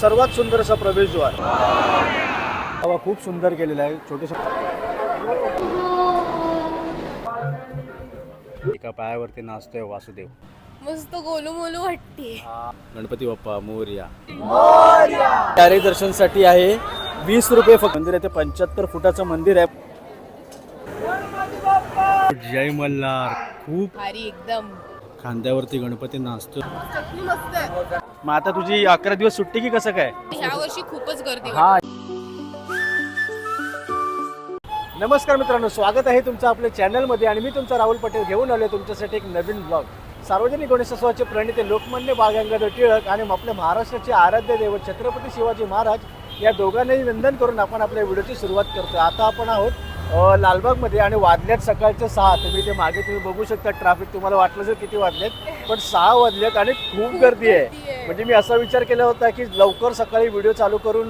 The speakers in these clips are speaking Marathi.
सर्वात सुंदर असा प्रवेशद्वार हवा खूप सुंदर केलेला आहे छोटेसे एका पायावरती नाचतोय वासुदेव. मस्त गोलू मोलू वाटते. गणपती बाप्पा मोर्या. कार्य दर्शनसाठी आहे वीस रुपये फक्त. मंदिर आहे ते पंच्याहत्तर फुटाचं मंदिर आहे. जय मल्हार. खूप भारी एकदम. खांद्यावरती गणपती नाचतो आहे. मग आता तुझी अकरा दिवस सुट्टी की कसं काय? ह्या वर्षी खूपच गर्दी हा. नमस्कार मित्रांनो स्वागत आहे तुमचं आपल्या चॅनलमध्ये आणि मी तुमचा राहुल पटेल घेऊन आलो तुमच्यासाठी एक नवीन ब्लॉग सार्वजनिक गणेशोत्सवाचे प्रणिते लोकमान्य बाळ गंगाधर टिळक आणि आपल्या महाराष्ट्राचे आराध्य दैवत छत्रपती शिवाजी महाराज या दोघांनाही वंदन करून आपण आपल्या व्हिडिओची सुरुवात करतो आता आपण आहोत लालबागमध्ये आणि वाजल्यात सकाळचे सहा तुम्ही ते मागे तुम्ही बघू शकता ट्रॅफिक तुम्हाला वाटलं असेल किती वाजलेत पण सहा वाजलेत आणि खूप गर्दी आहे. म्हणजे मी असा विचार केला होता की लवकर सकाळी व्हिडिओ चालू करून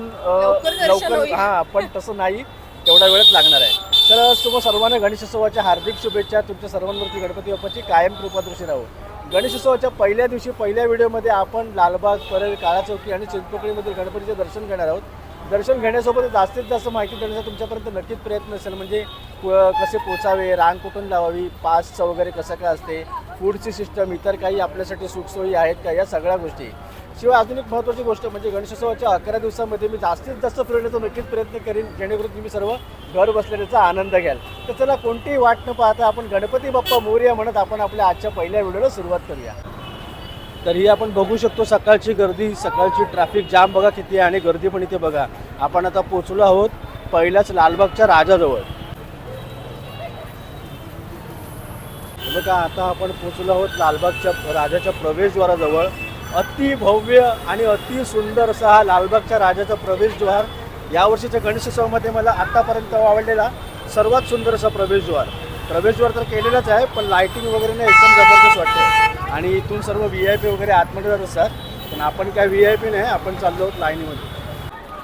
लवकर. हा पण तसं नाही तेवढा वेळच लागणार आहे. तर तुम्हा सर्वांना गणेशोत्सवाच्या हार्दिक शुभेच्छा तुमच्या सर्वांवरती गणपती बाप्पाची कायम कृपादृष्टी राहू. गणेशोत्सवाच्या पहिल्या दिवशी पहिल्या व्हिडिओमध्ये आपण लालबाग परळ काळा चौकी आणि चिंचपोकळीमधील गणपतीचे दर्शन घेणार आहोत. दर्शन घेण्यासोबत जास्तीत जास्त माहिती देण्याचा तुमच्यापर्यंत नक्कीच प्रयत्न असेल. म्हणजे कसे पोचावे रांग कुठून लावावी पासचं वगैरे कसं काय असते फूडची सिस्टम इतर काही आपल्यासाठी सुखसोयी आहेत का या सगळ्या गोष्टी. शिवाय अजून एक महत्त्वाची गोष्ट म्हणजे गणेशोत्सवाच्या अकरा दिवसामध्ये मी जास्तीत जास्त फिरण्याचा नक्कीच प्रयत्न करीन जेणेकरून तुम्ही सर्व घर बसलेल्याचा आनंद घ्याल. तर चला कोणतीही वाट न पाहता आपण गणपती बाप्पा मोर्या म्हणत आपण आपल्या आजच्या पहिल्या व्हिडिओला सुरुवात करूया. तर ही आपण बघू शकतो सकाळची गर्दी सकाळची ट्रॅफिक जाम बघा किती आहे आणि गर्दी पण इथे बघा. आपण आता पोचलो आहोत पहिल्याच लालबागच्या राजाजवळ. म्हणजे बघा आता आपण पोचलो आहोत लालबागच्या राजाच्या प्रवेशद्वाराजवळ. अति भव्य आणि अतिसुंदर असा हा लालबागच्या राजाचा प्रवेशद्वार. यावर्षीच्या गणेशोत्सवामध्ये मला आतापर्यंत आवडलेला सर्वात सुंदर असा प्रवेशद्वार. प्रवेशद्वार तर केलेलंच आहे पण लाईटिंग वगैरे ना एकदम जबरदस्त वाटते. आणि इथून सर्व व्ही आय पी वगैरे आतमध्ये जात असतात पण आपण काय व्ही आय पी नाही आपण चाललो आहोत लाईनीमध्ये.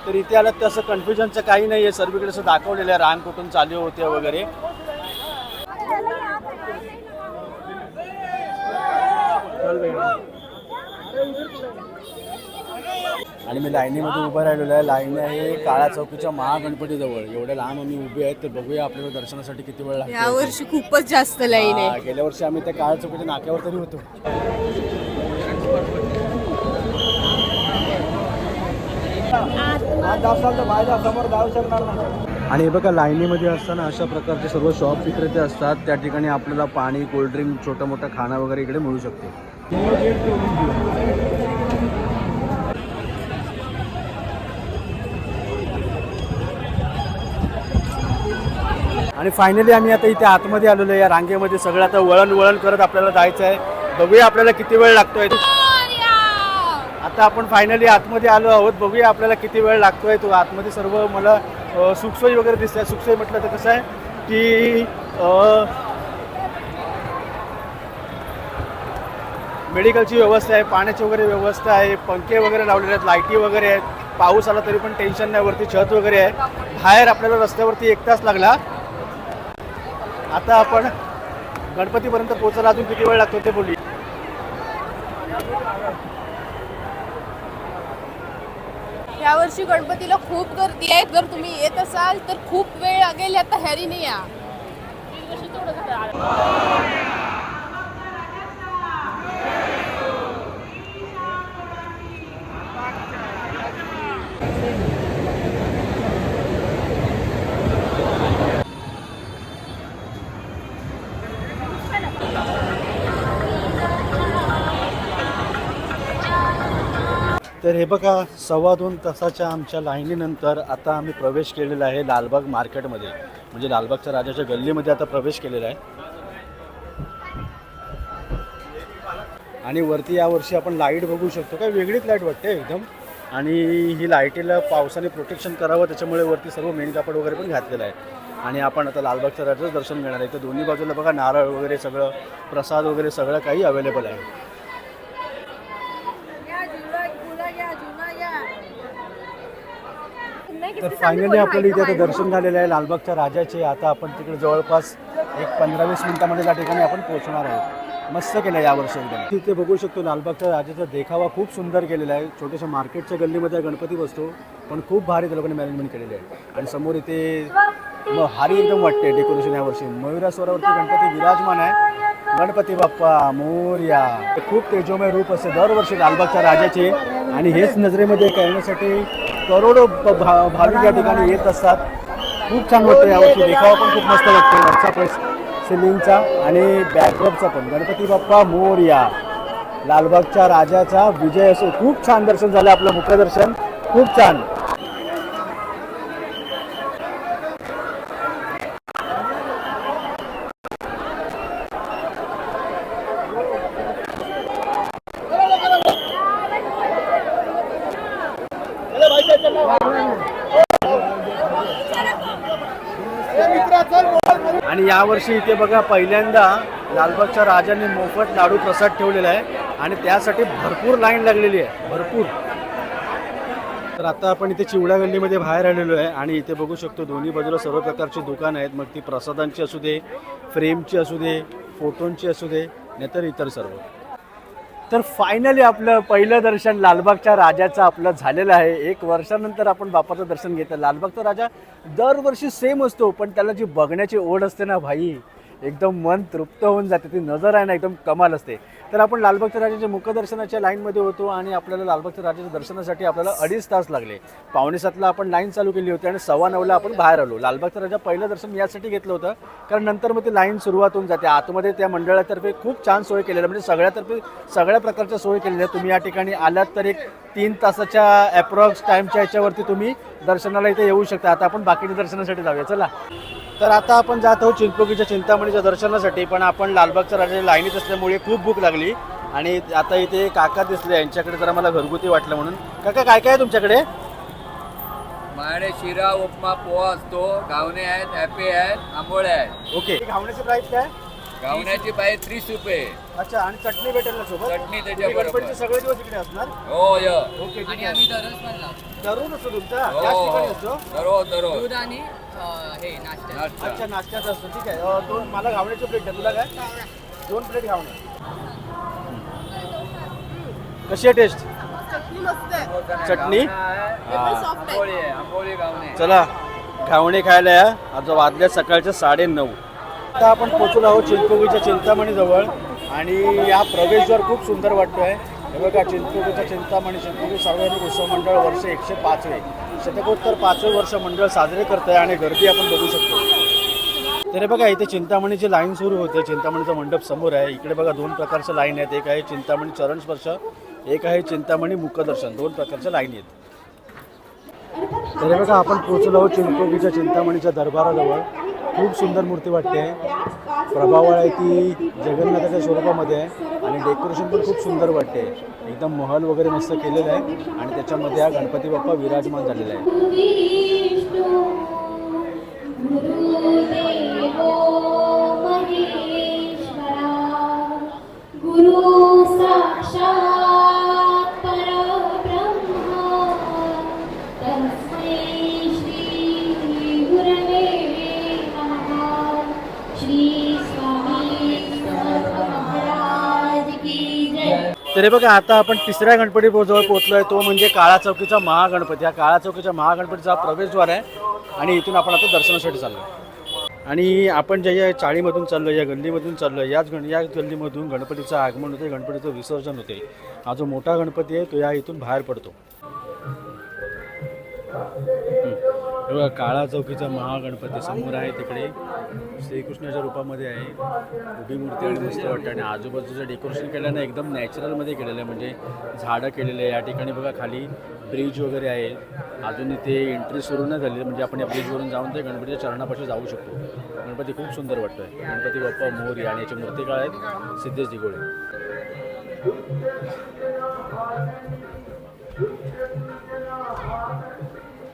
तर इथे आलं तसं कन्फ्युजनचं काही नाही आहे सर्वीकडे असं दाखवलेलं आहे रान कुठून चालू होते वगैरे. आणि मी लाईनीमध्ये उभं राहिलेलो आहे. लाईन आहे काळा चौकीच्या महागणपतीजवळ. एवढ्या लहान आम्ही उभे आहेत तर बघूया आपल्याला दर्शनासाठी किती वेळ या लागतो वर्षी खूपच जास्त लाईन आहे. हा, गेल्या वर्षी आम्ही त्या काळा चौकीच्या नाक्यावर तरी होतो. आणि हे बघा लाईनीमध्ये असताना अशा प्रकारचे सर्व शॉप विक्रेते असतात. त्या ठिकाणी आपल्याला पाणी कोल्ड्रिंक छोटं मोठं खाणं वगैरे इकडे मिळू शकते. आणि फायनली आम्ही आता इथे आतमध्ये आलेलो आहे या रांगेमध्ये सगळं आता वळण वळण करत आपल्याला जायचं आहे. बघूया आपल्याला किती वेळ लागतोय. आता आपण फायनली आतमध्ये आलो आहोत. बघूया आपल्याला किती वेळ लागतोय. तो आतमध्ये सर्व मला सुखसोयी वगैरे दिसत आहे सुखसोयी म्हटलं तर कसं आहे की मेडिकलची व्यवस्था आहे पाण्याची वगैरे व्यवस्था आहे पंखे वगैरे लावलेले आहेत लाईटी वगैरे आहेत. पाऊस आला तरी पण टेन्शन नाही वरती छत वगैरे आहे. बाहेर आपल्याला रस्त्यावरती एक तास लागला. आता आपण गणपतीपर्यंत पोहोचायला अजून किती वेळ लागतो ते बोलूया. या वर्षी गणपतीला खूप गर्दी आहे. जर तुम्ही येत असाल तर खूप वेळ लागेल आता हॅरी नाही या. तर हे बघा सव्वा दोन तासाच्या आमच्या लाईनीनंतर आता आम्ही प्रवेश केलेला आहे लालबाग मार्केटमध्ये. म्हणजे लालबागच्या राजाच्या गल्लीमध्ये आता प्रवेश केलेला आहे. आणि वरती यावर्षी आपण लाइट बघू शकतो. काय वेगळीच लाइट वाटते एकदम. आणि ही लाईटीला पावसाने प्रोटेक्शन करावं त्याच्यामुळे वरती सर्व मेन कापड वगैरे पण घातलेलं आहे. आणि आपण आता लालबागच्या राजाचं दर्शन घेणार आहे. तर दोन्ही बाजूला बघा नारळ वगैरे सगळं प्रसाद वगैरे सगळं काही अवेलेबल आहे. तर फायनली आपल्याला इथे आता दर्शन झालेलं आहे लालबागच्या राजाचे. आता आपण तिकडे जवळपास एक पंधरा वीस मिनिटामध्ये त्या ठिकाणी आपण पोहोचणार आहोत. मस्त केलं यावर्षी एकदम. तिथे बघू शकतो लालबागच्या राजाचा देखावा खूप सुंदर केलेला आहे. छोट्याशा मार्केटच्या गल्लीमध्ये गणपती बसतो पण खूप भारी त्या लोकांनी मॅनेजमेंट केलेली आहे. आणि समोर इथे मग भारी एकदम वाटते डेकोरेशन यावर्षी मयुरास्वरावरती गणपती विराजमान आहे. गणपती बाप्पा मोर्या. खूप तेजोमय रूप असते दरवर्षी लालबागच्या राजाचे. आणि हेच नजरेमध्ये करण्यासाठी करोडो भा- भाविक या ठिकाणी येत असतात. खूप छान वाटतं यावर्षी देखावा पण खूप मस्त वाटतो वरचा प्रेस सिलिंगचा आणि बॅकड्रॉपचा पण. गणपती बाप्पा मोर्या. लालबागच्या राजाचा विजय असो. खूप छान दर्शन झालं आपलं मुखदर्शन खूप छान. आणि यावर्षी इथे बघा पहिल्यांदा लालबागच्या राजांनी मोफत लाडू प्रसाद ठेवलेला आहे आणि त्यासाठी भरपूर लाईन लागलेली आहे. भरपूर. तर आता आपण इथे चिवडा गल्लीमध्ये बाहेर आलेलो आहे आणि इथे बघू शकतो दोन्ही बाजूला सर्व प्रकारची दुकानं आहेत. मग ती प्रसादांची असू दे फ्रेमची असू दे फोटोंची असू दे नाहीतर इतर सर्व. तर फायनली आपलं पहिलं दर्शन लालबागच्या राजाचं आपलं झालेलं आहे. एक वर्षानंतर आपण बापाचं दर्शन घेतलं. लालबागचा राजा दरवर्षी सेम असतो पण त्याला जी बघण्याची ओढ असते ना भाई एकदम मन तृप्त होऊन जाते ती नजर आहे ना एकदम कमाल असते. तर आपण लालबागच्या राजाच्या मुखदर्शनाच्या लाईनमध्ये होतो आणि आपल्याला लालबागच्या राजाच्या दर्शनासाठी आपल्याला अडीच तास लागले. पावणे सातला आपण लाईन चालू केली होती आणि सव्वा नऊला आपण बाहेर आलो. लालबागचा राजा पहिलं दर्शन यासाठी घेतलं होतं कारण नंतर मग ती लाईन सुरुवात होऊन जाते. आतमध्ये त्या मंडळातर्फे खूप छान सोय केलेल्या म्हणजे सगळ्यातर्फे सगळ्या प्रकारच्या सोय केलेल्या तुम्ही या ठिकाणी आलात तर एक तीन तासाच्या ॲप्रॉक्स टाईमच्या ह्याच्यावरती तुम्ही दर्शनाला इथे येऊ शकता. आता आपण बाकीच्या दर्शनासाठी जाऊया. चला. तर आता आपण जात आहोत चिंचपोकीच्या चिंतामणीच्या दर्शनासाठी पण आपण लालबागच्या राजाच्या लाईनीत असल्यामुळे खूप भूक लागली. आणि आता इथे काका दिसले यांच्याकडे जरा मला घरगुती वाटलं म्हणून. काका काय काय आहे तुमच्याकडे? माझ्याकडे शिरा उपमा पोहा असतो. गावणे आहेत ॲपे आहेत आंबोळे आहेत. ओके. घावण्याची प्राईस काय? गावण्याची बाई तीस रुपये. अच्छा आणि चटणी भेटेल ना सोबत? चटणी त्याच्या तुम्ही बरोबर. गणपतीचे सगळे दिवस इकडे असणार? हो य. ओके ठीक आहे. तरुण असतो तुमचा? हो. त्याच ठिकाणी असतो? दररोज दररोज. दूध आणि अं, हे नाश्ता. नाश्ता. अच्छा नाश्त्याचा असतो. ठीक आहे. अं, दोन मला घावण्याची प्लेट द्या. तुला काय? दोन प्लेट घावणे. कशी आहे टेस्ट चटणी मस्त आहे. चटणी? एकदम सॉफ्ट आहे. आंबोळी आहे आंबोळी गावणे. चला घावणे खायला या. आज वाजल्या सकाळच्या साडे नऊ आत्ता आपण पोचलो आहोत चिंचपोकीच्या चिंतामणीजवळ. आणि या प्रवेशद्वार खूप सुंदर वाटतोय. हे बघा चिंचपोकीच्या चिंतामणी चिंचपोकी सार्वजनिक उत्सव मंडळ वर्ष एकशे पाचवे. शतकोत्तर पाचवे वर्ष मंडळ साजरे करत आहे आणि गर्दी आपण बघू शकतो. तर हे बघा इथे चिंतामणीची लाईन सुरू होते. चिंतामणीचा मंडप समोर आहे. इकडे बघा दोन प्रकारच्या लाईन आहेत. एक आहे चिंतामणी चरण स्पर्श एक आहे चिंतामणी मुखदर्शन. दोन प्रकारच्या लाईन आहेत. तर हे बघा आपण पोचलो आहोत चिंचपोकीच्या चिंतामणीच्या दरबाराजवळ. खूप सुंदर मूर्ती वाटते. प्रभावळ आहे ती जगन्नाथाच्या स्वरूपामध्ये आहे आणि डेकोरेशन पण खूप सुंदर वाटते. एकदम महल वगैरे मस्त केलेलं आहे आणि त्याच्यामध्ये हा गणपती बाप्पा विराजमान झालेला आहे. गुरु साक्षात तरी बघा आता आपण तिसऱ्या गणपती जवळ पोहोचलो आहे तो म्हणजे काळा चौकीचा महागणपती. हा काळा चौकीच्या महागणपतीचा प्रवेशद्वार आहे आणि इथून आपण आता दर्शनासाठी चाललो आहे आणि आपण ज्या या चाळीमधून चाललो या गल्लीमधून चाललो याच गण या गल्लीमधून गणपतीचं आगमन होते गणपतीचं विसर्जन होते हा जो मोठा गणपती आहे तो या इथून बाहेर पडतो. बघा काळा चौकीचा महागणपती समोर आहे तिकडे. श्रीकृष्णाच्या रूपामध्ये आहे. उभी मूर्ती आणि मस्त वाटतं. आणि आजूबाजूचं डेकोरेशन केल्यानं एकदम नॅचरलमध्ये केलेलं आहे. म्हणजे झाडं केलेले आहे या ठिकाणी बघा खाली ब्रिज वगैरे आहे. अजून इथे एंट्री सुरू नाही झाली. म्हणजे आपण या ब्रिजवरून जाऊन ते गणपतीच्या चरणापाशी जाऊ शकतो. गणपती खूप सुंदर वाटतोय. गणपती बाप्पा मोरी आणि याची मूर्ती काय आहेत सिद्धेश दिगोळे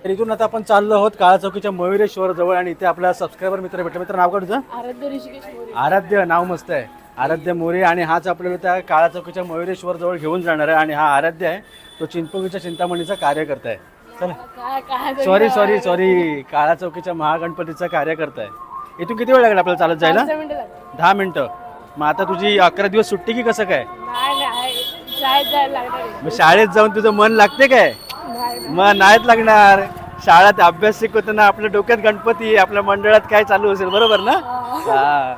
तर इथून आता आपण चाललो आहोत काळा चौकीच्या मयुरेश्वर जवळ आणि इथे आपला सबस्क्रायबर मित्र भेटला. मित्र नाव का तुझं? आराध्य ऋषिकेश मोरे. आराध्य नाव मस्त आहे. आराध्य मोरे आणि हाच आपल्याला त्या काळा चौकीच्या मयुरेश्वर जवळ घेऊन जाणार आहे आणि हा आराध्य आहे. तो चिंचपोकीच्या चिंतामणीचा कार्यकर्ता आहे. चला. सॉरी सॉरी सॉरी काळा चौकीच्या महागणपतीचा कार्यकर्ता आहे. इथून किती वेळ लागला आपल्याला चालत जायला. दहा मिनटं मग आता तुझी अकरा दिवस सुट्टी की कसं काय. मग शाळेत जाऊन तुझं मन लागते काय? मग नाहीत लागणार. शाळेत अभ्यास शिकवताना आपल्या डोक्यात गणपती आहे, आपल्या मंडळात काय चालू असेल बरोबर ना? हा.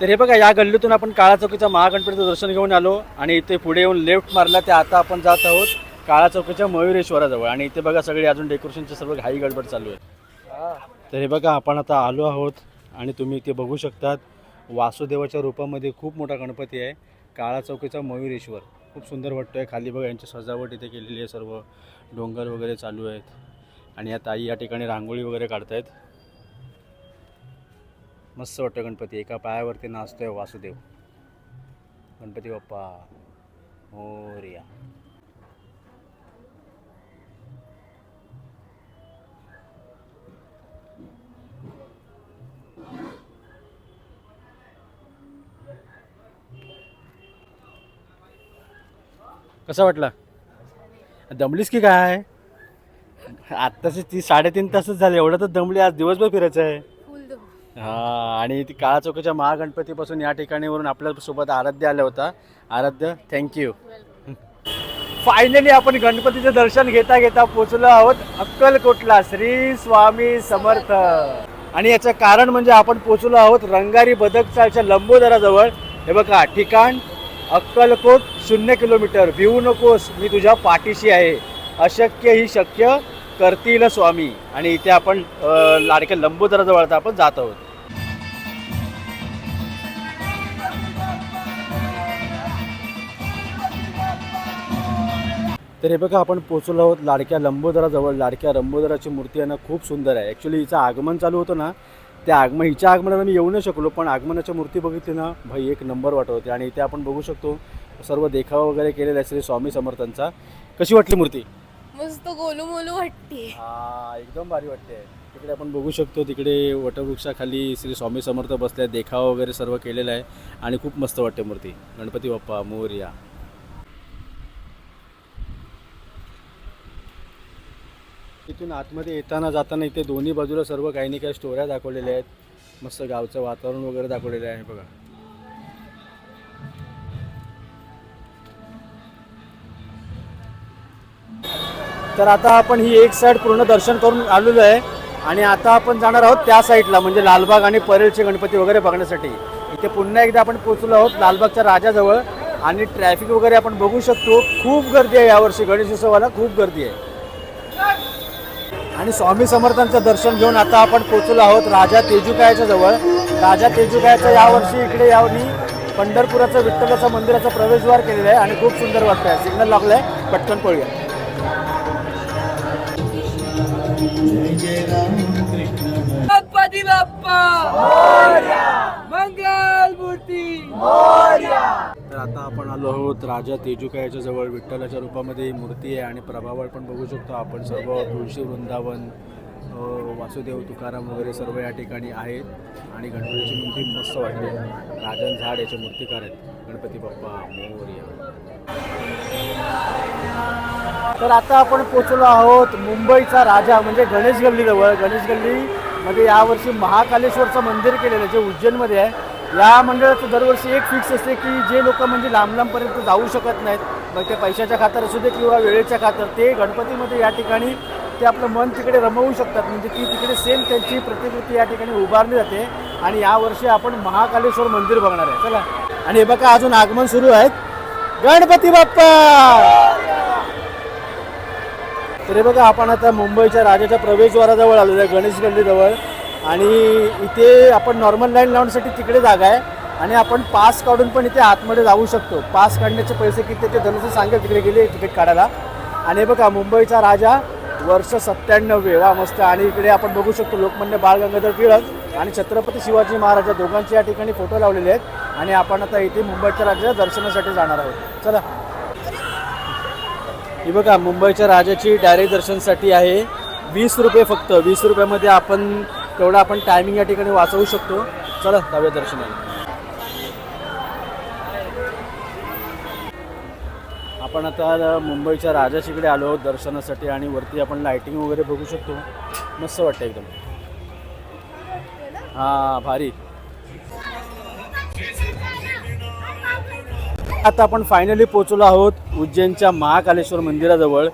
तर हे बघा या गल्लीतून आपण काळा चौकीच्या महागणपतीचं दर्शन घेऊन आलो आणि इथे पुढे येऊन लेफ्ट मारला ते आता आपण जात आहोत काळा चौकीच्या मयुरेश्वराजवळ. आणि इथे बघा सगळे अजून डेकोरेशनचे सर्व घाई गडबड चालू आहे तर हे बघा आपण आता आलो आहोत आणि तुम्ही इथे बघू शकतात वासुदेवाच्या रूपामध्ये खूप मोठा गणपती आहे काळा चौकीचा मयुरेश्वर. खूप सुंदर वाटतोय. खाली बघा यांची सजावट इथे केलेली आहे सर्व. डोंगर वगैरे चालू आहेत. आणि या ताई या ठिकाणी रांगोळी वगैरे काढतायत. मस्त वाटतं गणपती. एका पायावरती नाचतोय वासुदेव. गणपती बाप्पा. मोर्या कसं वाटला? दमलीस की काय? आत्ताचे ती साडेतीन तासच झाले. एवढं तर दमली आज दिवसभर फिरायचं आहे. हा आणि ती काळा चौकाच्या महागणपतीपासून या ठिकाणीवरून आपल्यासोबत आराध्य आला होता आराध्य थँक्यू फायनली आपण गणपतीचं दर्शन घेता घेता पोचलो आहोत अक्कलकोटला. श्री स्वामी समर्थ. आणि याचं कारण म्हणजे आपण पोचलो आहोत रंगारी बदकचाळच्या लंबोदराजवळ. हे बघा ठिकाण अक्कलकोट शून्य किलोमीटर. भिवू नकोस मी तुझ्या पाठीशी आहे. अशक्य ही शक्य करतील स्वामी. आणि इथे आपण लाडक्या लंबोदराजवळ आता आपण जात आहोत. तर हे बघा आपण पोचलो आहोत लाडक्या लंबोदराजवळ. लाडक्या लंबोदराची मूर्ती आहे ना खूप सुंदर आहे. ॲक्च्युली हिचं आगमन चालू होतं ना त्या आगमन हिच्या आगमनाला मी येऊ नाही शकलो पण आगमनाच्या मूर्ती बघितली ना भाई एक नंबर वाटत होते. आणि इथे आपण बघू शकतो. सर्व देखावा वगैरे केलेला आहे श्री स्वामी समर्थांचा. कशी वाटली मूर्ती? मस्त गोलू मोलू वाटते. हा एकदम भारी वाटते. तिकडे आपण बघू शकतो तिकडे वटवृक्षाखाली श्री स्वामी समर्थ बसले देखावा वगैरे सर्व केलेला आहे. आणि खूप मस्त वाटते मूर्ती. गणपती बाप्पा मोरया. तिथून आतमध्ये येताना जाताना इथे दोन्ही बाजूला सर्व काही नाही काही स्टोऱ्या दाखवलेल्या आहेत. मस्त गावचं वातावरण वगैरे दाखवलेलं आहे बघा. तर आता आपण ही एक साईड पूर्ण दर्शन करून आलेलो आहे. आणि आता आपण जाणार आहोत त्या साईडला म्हणजे लालबाग आणि परेलचे गणपती वगैरे बघण्यासाठी. इथे पुन्हा एकदा आपण पोचलो आहोत लालबागच्या राजाजवळ. आणि ट्रॅफिक वगैरे आपण बघू शकतो. खूप गर्दी आहे यावर्षी गणेशोत्सवाला खूप गर्दी आहे. आणि स्वामी समर्थांचं दर्शन घेऊन आता आपण पोचलो आहोत राजा तेजुकायाच्या जवळ. राजा तेजुकायाचं यावर्षी इकडे यावनी पंढरपुराचं विठ्ठलाचं मंदिराचा प्रवेशद्वार केलेलं आहे आणि खूप सुंदर वाटतं आहे सिग्नल आहे पटकन पळूया. मंगल मूर्ती तर आता आपण आलो आहोत राजा तेजुकायाच्या जवळ. विठ्ठलाच्या रूपामध्ये ही मूर्ती आहे आणि प्रभावळ पण बघू शकतो आपण. सर्व तुळशी वृंदावन वासुदेव तुकाराम वगैरे सर्व या ठिकाणी आहेत. आणि गणपतीची मूर्ती मस्त वाटते. राजन झाड याचे मूर्तिकार आहेत. गणपती बाप्पा मोर्या. तर आता आपण पोचलो आहोत मुंबईचा राजा म्हणजे गणेश गल्लीजवळ. गणेश गल्लीमध्ये यावर्षी महाकालेश्वरचं मंदिर केलेलं आहे जे उज्जैनमध्ये आहे. या मंडळाचं दरवर्षी एक फिक्स असते की जे लोक म्हणजे लांब लांबपर्यंत जाऊ शकत नाहीत मग ते पैशाच्या खातर असू दे किंवा वेळेच्या खातर ते गणपतीमध्ये या ठिकाणी ते आपलं मन तिकडे रमवू शकतात. म्हणजे ती तिकडे सेम त्यांची प्रतिकृती या ठिकाणी उभारली जाते आणि यावर्षी आपण महाकालेश्वर मंदिर बघणार आहे. चला. आणि हे बघा अजून आगमन सुरू आहेत गणपती बाप्पा! तरी बघा आपण आता मुंबईच्या राजाच्या प्रवेशद्वाराजवळ आलेलो आहे गणेश गल्लीजवळ. आणि इथे आपण नॉर्मल लाईन लावण्यासाठी तिकडे जागा आहे. आणि आपण पास काढून पण इथे आतमध्ये जाऊ शकतो. पास काढण्याचे पैसे किती ते धनुष सांगेल तिकडे गेले तिकीट काढायला. आणि बघा मुंबईचा राजा वर्ष सत्त्याण्णव वा मस्त आणि इकडे आपण बघू शकतो लोकमान्य बाळ गंगाधर टिळक आणि छत्रपती शिवाजी महाराज या दोघांचे या ठिकाणी फोटो लावलेले आहेत. आणि आपण आता इथे मुंबईच्या राजाच्या दर्शनासाठी जाणार आहोत. चला. ही बघा मुंबईच्या राजाची डायरेक्ट दर्शनसाठी आहे. वीस रुपये फक्त. वीस रुपयामध्ये आपण तेवढा आपण टायमिंग या ठिकाणी वाचवू शकतो. चला जाऊया दर्शनाला. आपण आता मुंबईच्या राजाशीकडे आलो आहोत दर्शनासाठी आणि वरती आपण लायटिंग वगैरे बघू शकतो. मस्त वाटतं एकदम. हां भारी. आता आपण फायनली पोचलो आहोत उज्जैनच्या महाकालेश्वर मंदिराजवळ.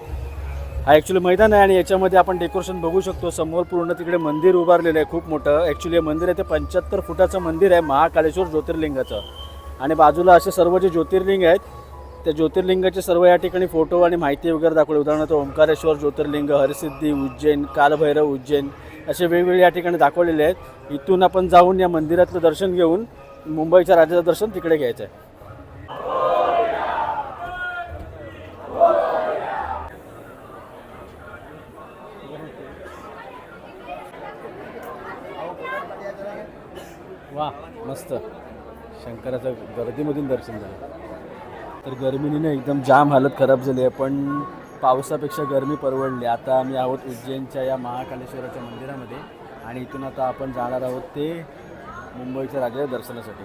हा ॲक्च्युली मैदान आहे आणि याच्यामध्ये आपण डेकोरेशन बघू शकतो. समोर पूर्ण तिकडे मंदिर उभारलेलं आहे खूप मोठं. ॲक्च्युली हे मंदिर आहे ते पंच्याहत्तर फुटाचं मंदिर आहे महाकालेश्वर ज्योतिर्लिंगाचं. आणि बाजूला असे सर्व जे ज्योतिर्लिंग आहेत त्या ज्योतिर्लिंगाचे सर्व या ठिकाणी फोटो आणि माहिती वगैरे दाखवली. उदाहरणार्थ ओंकारेश्वर ज्योतिर्लिंग हरसिद्धी उज्जैन कालभैरव उज्जैन असे वेगवेगळे या ठिकाणी दाखवलेले आहेत. इथून आपण जाऊन या मंदिरातलं दर्शन घेऊन मुंबईच्या राजाचं दर्शन तिकडे घ्यायचं आहे. वा मस्त. शंकराचं गर्दीमधून दर्शन झालं. तर गर्मीने एकदम जाम हालत खराब झाली आहे पण पावसापेक्षा गर्मी परवडली. आता आम्ही आहोत उज्जैनच्या या महाकालेश्वराच्या मंदिरामध्ये आणि इथून आता आपण जाणार आहोत ते मुंबईच्या राजाच्या दर्शनासाठी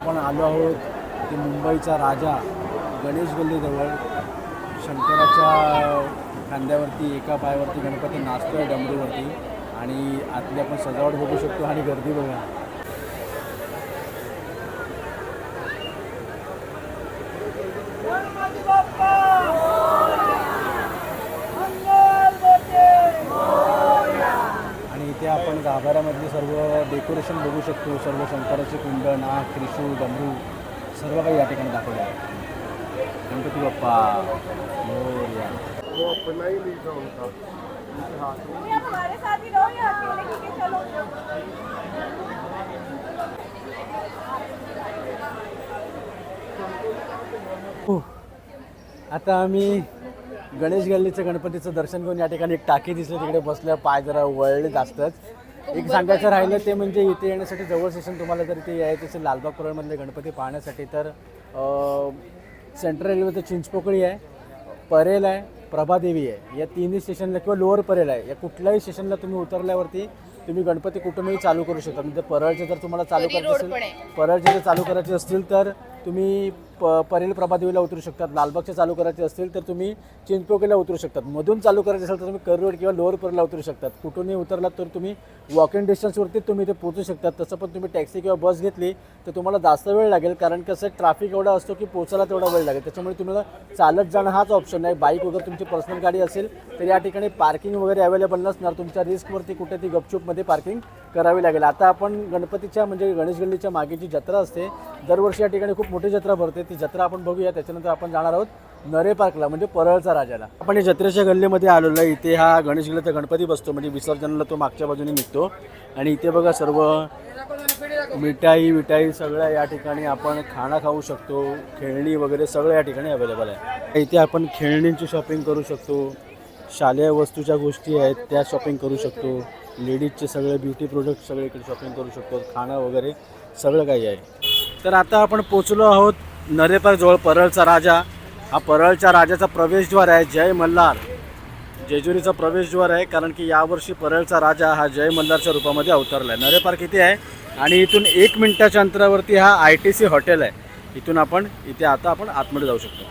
आपण आलो आहोत ते मुंबईचा राजा गणेश गल्लीजवळ शंकराच्या खांद्यावरती एका पायावरती गणपती नाचतोय डमरूवरती आणि आतली आपण सजावट बघू शकतो आणि गर्दी बघा. आणि इथे आपण गाभाऱ्यामधले सर्व डेकोरेशन बघू शकतो. सर्व शंकराचे कुंड नाग त्रिशूळ डमरू. सर्व काही या ठिकाणी दाखवले आहे गणपती बाप्पा मोर्या. हो. आता आम्ही गणेश गल्लीचं गणपतीचं दर्शन घेऊन या ठिकाणी एक टाकी दिसली तिकडे बसल्या पाय जरा वळले जास्तच एक सांगायचं राहिलं ते म्हणजे इथे येण्यासाठी जवळ स्टेशन तुम्हाला जर इथे यायचं असेल लालबाग परळमधले गणपती पाहण्यासाठी तर सेंट्रल रेल्वेचं चिंचपोकळी आहे परेल आहे प्रभादेवी आहे. या तिन्ही स्टेशनला किंवा लोअर परेल आहे. या कुठल्याही स्टेशनला तुम्ही उतरल्यावरती तुम्ही गणपती कुठूनही चालू करू शकता. म्हणजे परळचे जर तुम्हाला चालू करायचे असेल. परळचे जर चालू करायचे असतील तर तुम्ही प परेल प्रभादेवीला उतरू शकतात. लालबागचे चालू करायचे असतील तर तुम्ही चिंचपोकेला उतरू शकतात. मधून चालू करायचे असेल तर तुम्ही करोड किंवा लोअर परला उतरू शकतात. कुठूनही उतरलात तर तुम्ही वॉक इन डिस्टन्सवरती तुम्ही ते पोहोचू शकतात. तसं पण तुम्ही टॅक्सी किंवा बस घेतली तर तुम्हाला जास्त वेळ लागेल. कारण कसं ट्रॅफिक एवढा असतो की पोचायला तेवढा वेळ लागेल. त्याच्यामुळे तुम्हाला चालत जाणं हाच ऑप्शन आहे बाईक वगैरे तुमची पर्सनल गाडी असेल तर या ठिकाणी पार्किंग वगैरे अवेलेबल नसणार. तुमच्या रिस्कवरती कुठे ती गपचूपमध्ये पार्किंग करावी लागेल. आता आपण गणपतीच्या म्हणजे गणेश गल्लीच्या मागे जी जत्रा असते दरवर्षी या ठिकाणी खूप मोठी जत्रा भरते. ती जत्रा आपण बघूया. त्याच्यानंतर आपण जाणार आहोत नरे पार्कला म्हणजे परळचा राजाला. आपण या जत्रेच्या गल्लीमध्ये आलेलो आहे. इथे हा गणेश गल्लीचा गणपती बसतो. म्हणजे विसर्जनाला तो मागच्या बाजूने निघतो. आणि इथे बघा सर्व मिठाई विठाई सगळ्या या ठिकाणी आपण खाणं खाऊ शकतो. खेळणी वगैरे सगळं या ठिकाणी अवेलेबल आहे. इथे आपण खेळणींची शॉपिंग करू शकतो. शालेय वस्तूच्या गोष्टी आहेत त्या शॉपिंग करू शकतो. लेडीजचे सगळे ब्युटी प्रोडक्ट सगळे इकडे शॉपिंग करू शकतो. खाणं वगैरे सगळं काही आहे. तर आता आपण पोचलो आहोत नरेपारजवळ परळचा राजा. हा परळच्या राजाचा प्रवेशद्वार आहे जय मल्हार. जेजुरीचा प्रवेशद्वार आहे कारण की यावर्षी परळचा राजा हा जय मल्हारच्या रूपामध्ये अवतरला आहे नरे पार्क इथे आहे? आणि इथून एक मिनटाच्या अंतरावरती हा आय टी सी हॉटेल आहे. इथून आपण इथे आता आपण आतमध्ये जाऊ शकतो.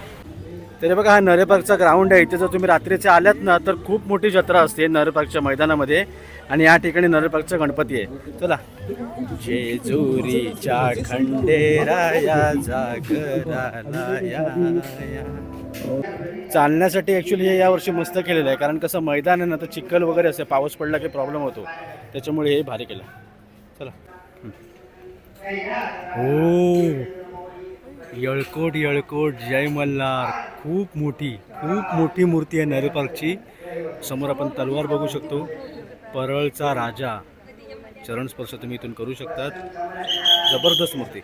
तरी बघा हा नरे पार्कचा ग्राउंड आहे. इथे जर तुम्ही रात्रीचे आल्यात ना तर खूप मोठी जत्रा असते नरे पार्कच्या मैदानामध्ये. आणि या ठिकाणी नरे पार्कचा गणपती आहे. चला. जेजुरीच्या खंडेराया जागराला या. चालण्यासाठी ॲक्च्युली हे यावर्षी मस्त केलेलं आहे. कारण कसं मैदान आहे ना तर चिखल वगैरे असते. पाऊस पडला की प्रॉब्लेम होतो. त्याच्यामुळे हे भारी केलं. चला. हो. यळकोट यळकोट जय मल्हार. खूप मोठी खूप मोठी मूर्ती आहे नेहरू पार्कची. समोर आपण तलवार बघू शकतो. परळचा राजा. चरण स्पर्श तुम्ही इथून करू शकतात. जबरदस्त मूर्ती.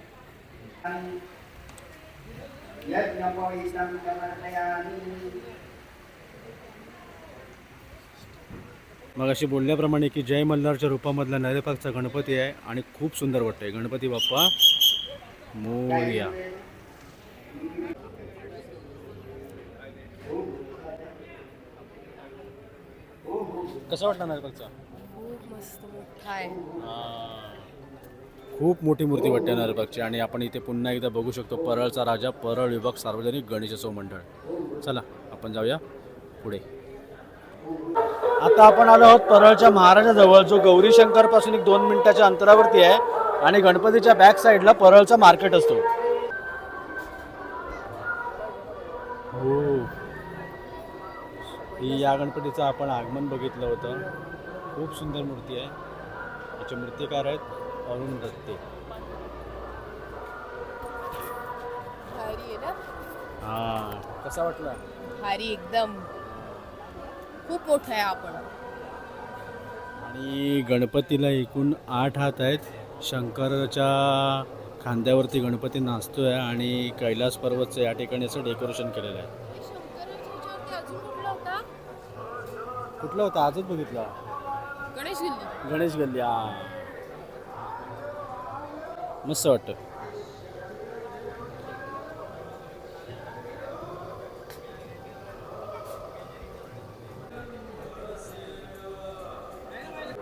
मग अशी बोलण्याप्रमाणे की जय मल्हारच्या रूपामधला नरेपाकचा गणपती आहे आणि खूप सुंदर वाटतंय. गणपती बाप्पा मोर्या. कसं वाटलं नरेपाकचा खूप मस्त मोठा आहे खूप मोठी मूर्ती वाटते नरबागची आणि आपण इथे पुन्हा एकदा बघू शकतो परळचा राजा परळ विभाग सार्वजनिक गणेशोत्सव मंडळ. चला आपण जाऊया पुढे. आता आपण आलो आहोत परळच्या महाराजाजवळ जो गौरी शंकरपासून एक दोन मिनिटाच्या अंतरावरती आहे आणि गणपतीच्या बॅक साईडला परळचा मार्केट असतो. ही या गणपतीचं आपण आगमन बघितलं होतं. खूप सुंदर मूर्ती आहे. याचे मूर्तिकार आहेत अरुण दत्ते. हा. कसा वाटला? भारी एकदम. खूप मोठा आहे आपण. आणि गणपतीला एकूण आठ हात आहेत. शंकरच्या खांद्यावरती गणपती नाचतोय आणि कैलास पर्वतचं या ठिकाणी असं डेकोरेशन केलेलं आहे अजून कुठला होता कुठला होता? आजच बघितला. गणेश गिल्ली. गणेश गल्ली हा. मस्त वाटतं.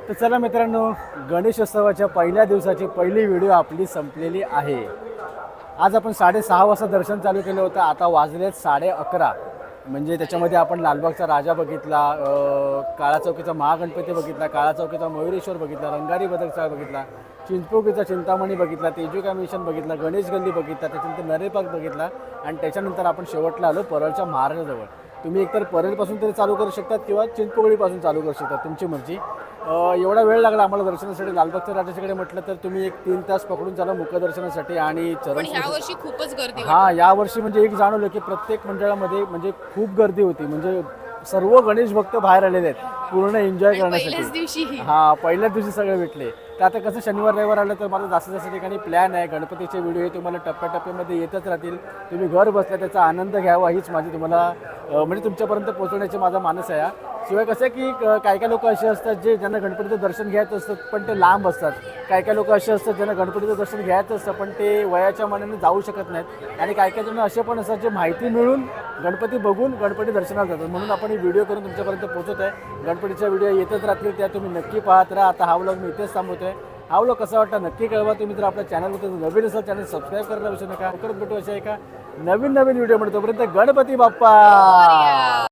तर चला मित्रांनो गणेशोत्सवाच्या पहिल्या दिवसाची पहिली व्हिडिओ आपली संपलेली आहे. आज आपण साडेसहा वाजता दर्शन चालू केलं होतं आता वाजलेत साडे अकरा. म्हणजे त्याच्यामध्ये आपण लालबागचा राजा बघितला काळा चौकीचा महागणपती बघितला काळा चौकीचा मयुरेश्वर बघितला रंगारी बदकचा बघितला चिंचपोकीचा चिंतामणी बघितला तेजुका मिशन बघितला गणेश गल्ली बघितला त्याच्यानंतर नरेपाक बघितला आणि त्याच्यानंतर आपण शेवटला आलो परळच्या महाराजाजवळ. तुम्ही एकतर परेलपासून तरी चालू करू शकतात किंवा चिंचपोकळीपासून चालू करू शकतात तुमची मर्जी. एवढा वेळ लागला आम्हाला दर्शनासाठी. लालबागच्या राजाच्याकडे म्हटलं तर तुम्ही एक तीन तास पकडून चाला मुखदर्शनासाठी आणि चरण ह्या वर्षी खूपच गर्दी. हा यावर्षी म्हणजे एक जाणवलं की प्रत्येक मंडळामध्ये म्हणजे खूप गर्दी होती. म्हणजे सर्व गणेश भक्त बाहेर आलेले आहेत पूर्ण एन्जॉय करण्यासाठी. हा पहिल्याच दिवशी सगळे भेटले. तर आता कसं शनिवार रविवार आलं तर माझं जास्तीत जास्त ठिकाणी प्लॅन आहे गणपतीचे व्हिडिओ हे तुम्हाला टप्प्याटप्प्यामध्ये येतच राहतील. तुम्ही घर बसल्या त्याचा आनंद घ्यावा हीच माझी तुम्हाला म्हणजे तुमच्यापर्यंत पोहोचवण्याचे माझा मानस आहे शिवाय कसं आहे की काय काही लोक असे असतात जे ज्यांना गणपतीचं दर्शन घ्यायचं असतं पण ते लांब असतात. काय काय लोक असे असतात ज्यांना गणपतीचं दर्शन घ्यायचं असतं पण ते वयाच्या मानाने जाऊ शकत नाहीत. आणि काही काही जण असे पण असतात जे माहिती मिळून गणपती बघून गणपती दर्शनाला जातात. म्हणून आपण ही व्हिडिओ करून तुमच्यापर्यंत पोहोचत आहे. गणपतीच्या व्हिडिओ येतच राहतील त्या तुम्ही नक्की पाहत राहा. आता हा व्लॉग मी इथेच थांबवतो आहे हा कसं कसा नक्की कळवा. तुम्ही जर आपल्या चॅनलवर नवीन असाल चॅनल सबस्क्राईब करायला विसरू नका. लवकरच भेटू अशा एका नवीन नवीन व्हिडिओमध्ये. तोपर्यंत गणपती बाप्पा!